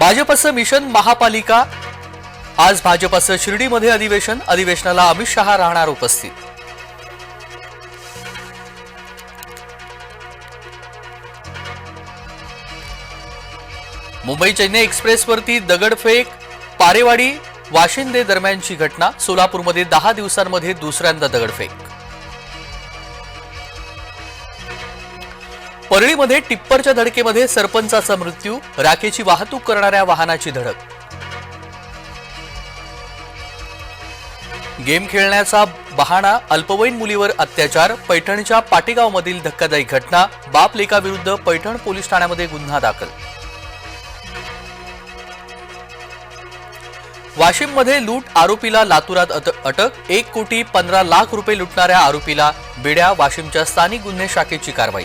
भाजपचं मिशन महापालिका. आज भाजपचं शिर्डीमध्ये अधिवेशन अधिवेशनाला अमित शहा राहणार उपस्थित. मुंबई चेन्नई एक्सप्रेसवरती दगडफेक पारेवाडी वाशिंदे दरम्यानची घटना सोलापूरमध्ये दहा दिवसांमध्ये दुसऱ्यांदा दगडफेक परळीमध्ये टिप्परच्या धडकेमध्ये सरपंचाचा मृत्यू राखेची वाहतूक करणाऱ्या वाहनाची धडक. गेम खेळण्याचा बहाणा अल्पवयीन मुलीवर अत्याचार पैठणच्या पाटेगावमधील धक्कादायी घटना बाप लेकाविरुद्ध पैठण पोलीस ठाण्यामध्ये गुन्हा दाखल. वाशिममध्ये लूट आरोपीला लातूरात अट- अटक एक कोटी पंधरा लाख रुपये लुटणाऱ्या आरोपीला बेड्या वाशिमच्या स्थानिक गुन्हे शाखेची कारवाई.